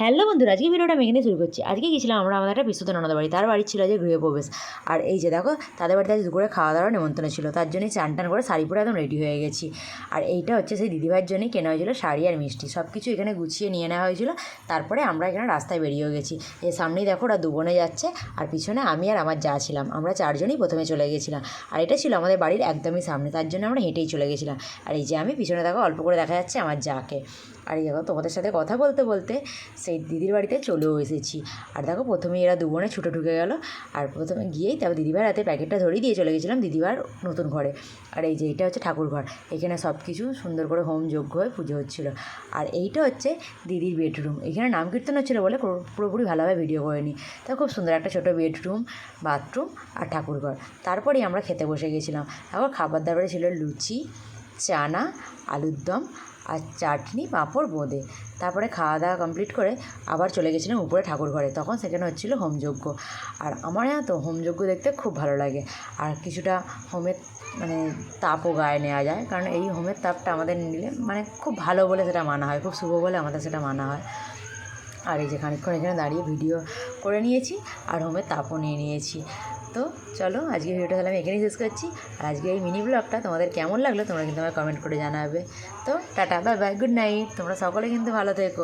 Hello বন্ধুরা, আজকে ভিডিওটা আমি এখানে শুরু করছি। আজকে গেছিলাম আমরা আমাদের একটা বিশুদ্ধ ননদ বাড়ি। তার বাড়ি ছিল যে গৃহপ্রবেশ আর এই যে দেখো, তাদের বাড়িতে আজ দুপুরে খাওয়া দাওয়ার নেমন্তন্ন ছিল। তার জন্যই চান টান করে শাড়ি পরে একদম রেডি হয়ে গেছি। আর এইটা হচ্ছে সেই দিদিভাইয়ের জন্যই কেনা হয়েছিল শাড়ি আর মিষ্টি। সব কিছু এখানে গুছিয়ে নিয়ে নেওয়া হয়েছিল। তারপরে আমরা এখানে রাস্তায় বেরিয়েও গেছি। এর সামনেই দেখো ওরা দুবনে যাচ্ছে। আর পিছনে আমি আর আমার যা ছিলাম। আমরা চারজনই প্রথমে চলে গেছিলাম। আর এটা ছিল আমাদের বাড়ির একদমই সামনে। তার জন্য আমরা হেঁটেই চলে গেছিলাম। আর এই যে আমি পিছনে দেখো, অল্প করে দেখা যাচ্ছে আমার যাকে। আর এই দেখো, তোমাদের সাথে কথা বলতে বলতে সেই দিদির বাড়িতে চলেও এসেছি। আর দেখো প্রথমে এরা দুবনে ছুটে ঢুকে গেল। আর প্রথমে গিয়েই তারপর দিদিভাইয়ের হাতে প্যাকেটটা ধরিয়ে দিয়ে চলে গেছিলাম দিদিভাইয়ের নতুন ঘরে। আর এই যে, এইটা হচ্ছে ঠাকুর ঘর। এখানে সব কিছু সুন্দর করে হোম যজ্ঞ হয়ে পুজো হচ্ছিল। আর এইটা হচ্ছে দিদির বেডরুম। এখানে নাম কীর্তন হচ্ছিল বলে পুরোপুরি ভালোভাবে ভিডিও করিনি। তা খুব সুন্দর একটা ছোটো বেডরুম, বাথরুম আর ঠাকুর ঘর। তারপরেই আমরা খেতে বসে গেছিলাম। তারপর খাবার দাবারে ছিল লুচি চানা, আলুর দম আর চাটনি পাঁপড় বোঁদে। তারপরে খাওয়া দাওয়া কমপ্লিট করে আবার চলে গেছিলাম উপরে ঠাকুর ঘরে। তখন সেখানে হচ্ছিল হোমযজ্ঞ আর আমার না তো হোমযজ্ঞ দেখতে খুব ভালো লাগে। আর কিছুটা হোমের মানে তাপও গায়ে নেওয়া যায়। কারণ এই হোমের তাপটা আমাদের নিলে মানে খুব ভালো বলে সেটা মানা হয়, খুব শুভ বলে আমাদের সেটা মানা হয়। আর এই যে খানিকক্ষণ এখানে দাঁড়িয়ে ভিডিও করে নিয়েছি আর হোমের তাপও নিয়ে নিয়েছি। তো চলো আজকে ভিডিওটা তাহলে আমি এখানেই শেষ করছি। আর আজকে এই মিনি ব্লগটা তোমাদের কেমন লাগল তোমরা কিন্তু আমার কমেন্ট করে জানাবে। তো tata bye bye good night তোমরা সকলে কিন্তু ভালো থেকো।